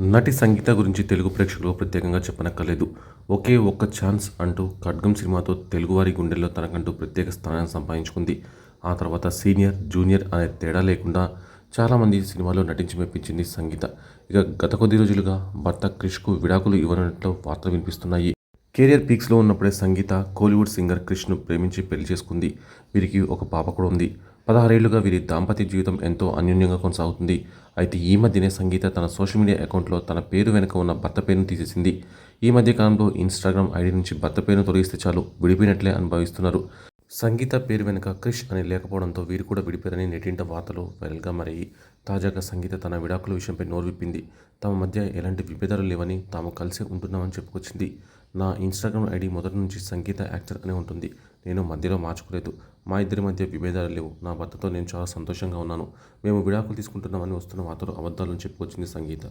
నటి సంగీత గురించి తెలుగు ప్రేక్షకులు ప్రత్యేకంగా చెప్పనక్కర్లేదు. ఒకే ఒక్క ఛాన్స్ అంటూ ఖడ్గం సినిమాతో తెలుగువారి గుండెల్లో తనకంటూ ప్రత్యేక స్థానాన్ని సంపాదించుకుంది. ఆ తర్వాత సీనియర్ జూనియర్ అనే తేడా లేకుండా చాలామంది సినిమాలో నటించి మెప్పించింది సంగీత. ఇక గత కొద్ది రోజులుగా భర్త క్రిష్కు విడాకులు ఇవ్వనట్లు వార్తలు వినిపిస్తున్నాయి. కెరియర్ పీక్స్లో ఉన్నప్పుడే సంగీత కోలీవుడ్ సింగర్ క్రిష్ను ప్రేమించి పెళ్ళి చేసుకుంది. వీరికి ఒక పాప కూడా ఉంది. పదహారేళ్ళుగా వీరి దాంపత్య జీవితం ఎంతో అన్యోన్యంగా కొనసాగుతుంది. అయితే ఈ మధ్యనే సంగీత తన సోషల్ మీడియా అకౌంట్లో తన పేరు వెనుక ఉన్న భర్త పేరును తీసేసింది. ఈ మధ్య కాలంలో ఇన్స్టాగ్రామ్ ఐడి నుంచి భర్త పేరును తొలగిస్తే చాలు విడిపోయినట్లే అనుభవిస్తున్నారు. సంగీత పేరు వెనుక క్రిష్ అని లేకపోవడంతో వీరు కూడా విడిపోయారని నెటింట వార్తలు వైరల్గా మారాయి. తాజాగా సంగీత తన విడాకుల విషయంపై నోరు విప్పింది. తమ మధ్య ఎలాంటి విభేదాలు లేవని తాము కలిసి ఉంటున్నామని చెప్పుకొచ్చింది. నా ఇన్స్టాగ్రామ్ ఐడి మొదటి నుంచి సంగీత యాక్టర్ అనే ఉంటుంది. నేను మధ్యలో మార్చుకోలేదు. మా ఇద్దరి మధ్య విభేదాలు లేవు. నా భర్తతో నేను చాలా సంతోషంగా ఉన్నాను. మేము విడాకులు తీసుకుంటున్నామని వస్తున్న వార్తలు అబద్ధాలను చెప్పుకొచ్చింది సంగీత.